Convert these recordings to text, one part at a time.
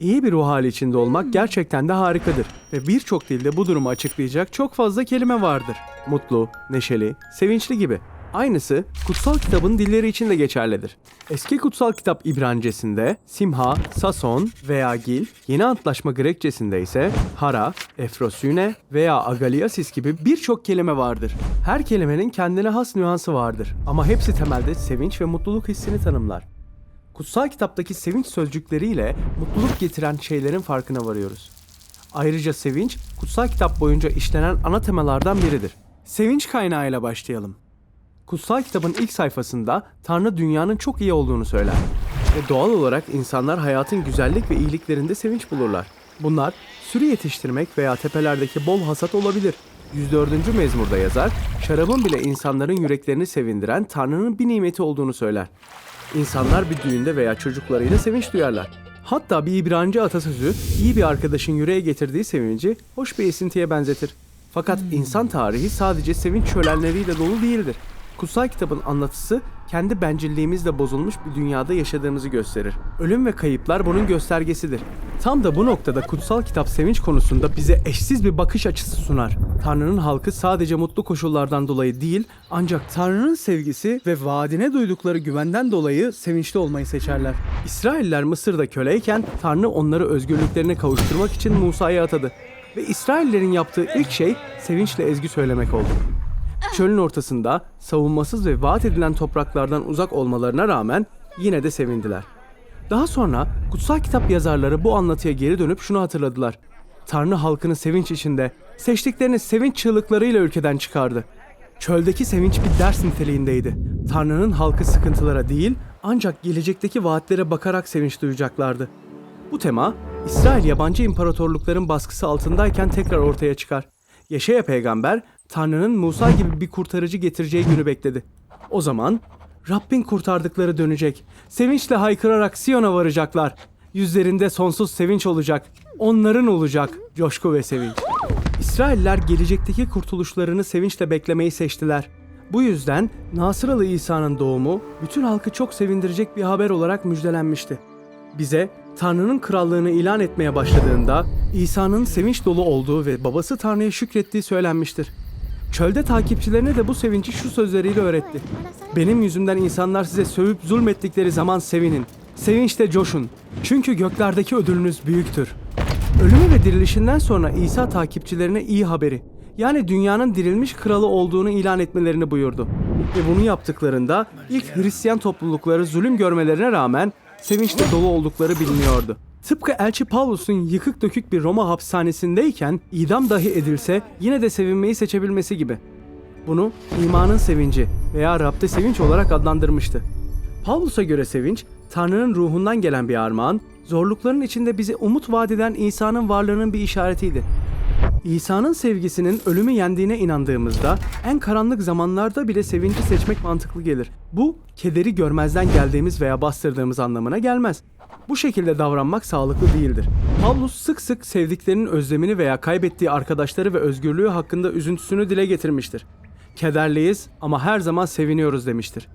İyi bir ruh hali içinde olmak gerçekten de harikadır. Ve birçok dilde bu durumu açıklayacak çok fazla kelime vardır. Mutlu, neşeli, sevinçli gibi. Aynısı kutsal kitabın dilleri için de geçerlidir. Eski kutsal kitap İbranicesinde Simha, Sason veya Gil, Yeni Antlaşma Grekçesinde ise Hara, Efrosyne veya Agaliasis gibi birçok kelime vardır. Her kelimenin kendine has nüansı vardır ama hepsi temelde sevinç ve mutluluk hissini tanımlar. Kutsal kitaptaki sevinç sözcükleriyle mutluluk getiren şeylerin farkına varıyoruz. Ayrıca sevinç, kutsal kitap boyunca işlenen ana temalardan biridir. Sevinç kaynağıyla başlayalım. Kutsal kitabın ilk sayfasında Tanrı dünyanın çok iyi olduğunu söyler. Ve doğal olarak insanlar hayatın güzellik ve iyiliklerinde sevinç bulurlar. Bunlar sürü yetiştirmek veya tepelerdeki bol hasat olabilir. 104. mezmurda yazar, şarabın bile insanların yüreklerini sevindiren Tanrı'nın bir nimeti olduğunu söyler. İnsanlar bir düğünde veya çocuklarıyla sevinç duyarlar. Hatta bir İbranice atasözü iyi bir arkadaşın yüreğe getirdiği sevinci hoş bir esintiye benzetir. Fakat insan tarihi sadece sevinç şölenleriyle dolu değildir. Kutsal kitabın anlatısı kendi bencilliğimizle bozulmuş bir dünyada yaşadığımızı gösterir. Ölüm ve kayıplar bunun göstergesidir. Tam da bu noktada kutsal kitap sevinç konusunda bize eşsiz bir bakış açısı sunar. Tanrı'nın halkı sadece mutlu koşullardan dolayı değil, ancak Tanrı'nın sevgisi ve vaadine duydukları güvenden dolayı sevinçli olmayı seçerler. İsrailler Mısır'da köleyken Tanrı onları özgürlüklerine kavuşturmak için Musa'ya atadı. Ve İsraillerin yaptığı ilk şey sevinçle ezgi söylemek oldu. Çölün ortasında savunmasız ve vaat edilen topraklardan uzak olmalarına rağmen yine de sevindiler. Daha sonra kutsal kitap yazarları bu anlatıya geri dönüp şunu hatırladılar. Tanrı halkını sevinç içinde, seçtiklerini sevinç çığlıklarıyla ülkeden çıkardı. Çöldeki sevinç bir ders niteliğindeydi. Tanrı'nın halkı sıkıntılara değil, ancak gelecekteki vaatlere bakarak sevinç duyacaklardı. Bu tema, İsrail yabancı imparatorlukların baskısı altındayken tekrar ortaya çıkar. Yaşaya peygamber, Tanrı'nın Musa gibi bir kurtarıcı getireceği günü bekledi. O zaman Rabbin kurtardıkları dönecek. Sevinçle haykırarak Siyon'a varacaklar. Yüzlerinde sonsuz sevinç olacak. Onların olacak coşku ve sevinç. İsrailler gelecekteki kurtuluşlarını sevinçle beklemeyi seçtiler. Bu yüzden Nasıralı İsa'nın doğumu bütün halkı çok sevindirecek bir haber olarak müjdelenmişti. Bize Tanrı'nın krallığını ilan etmeye başladığında İsa'nın sevinç dolu olduğu ve babası Tanrı'ya şükrettiği söylenmiştir. Çölde takipçilerine de bu sevinci şu sözleriyle öğretti. Benim yüzümden insanlar size sövüp zulmettikleri zaman sevinin. Sevinçle coşun. Çünkü göklerdeki ödülünüz büyüktür. Ölümü ve dirilişinden sonra İsa takipçilerine iyi haberi, yani dünyanın dirilmiş kralı olduğunu ilan etmelerini buyurdu. Ve bunu yaptıklarında ilk Hristiyan toplulukları zulüm görmelerine rağmen sevinçle dolu oldukları biliniyordu. Tıpkı Elçi Pavlus'un yıkık dökük bir Roma hapishanesindeyken idam dahi edilse yine de sevinmeyi seçebilmesi gibi. Bunu imanın sevinci veya Rab'de sevinç olarak adlandırmıştı. Pavlus'a göre sevinç, Tanrı'nın ruhundan gelen bir armağan, zorlukların içinde bize umut vaat eden İsa'nın varlığının bir işaretiydi. İsa'nın sevgisinin ölümü yendiğine inandığımızda en karanlık zamanlarda bile sevinci seçmek mantıklı gelir. Bu, kederi görmezden geldiğimiz veya bastırdığımız anlamına gelmez. Bu şekilde davranmak sağlıklı değildir. Pavlus sık sık sevdiklerinin özlemini veya kaybettiği arkadaşları ve özgürlüğü hakkında üzüntüsünü dile getirmiştir. Kederliyiz ama her zaman seviniyoruz demiştir.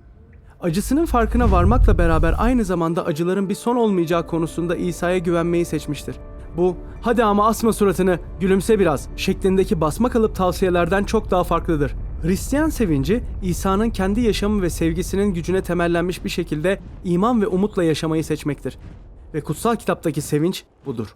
Acısının farkına varmakla beraber aynı zamanda acıların bir son olmayacağı konusunda İsa'ya güvenmeyi seçmiştir. Bu, hadi ama asma suratını, gülümse biraz şeklindeki basma kalıp tavsiyelerden çok daha farklıdır. Hristiyan sevinci, İsa'nın kendi yaşamı ve sevgisinin gücüne temellenmiş bir şekilde iman ve umutla yaşamayı seçmektir. Ve kutsal kitaptaki sevinç budur.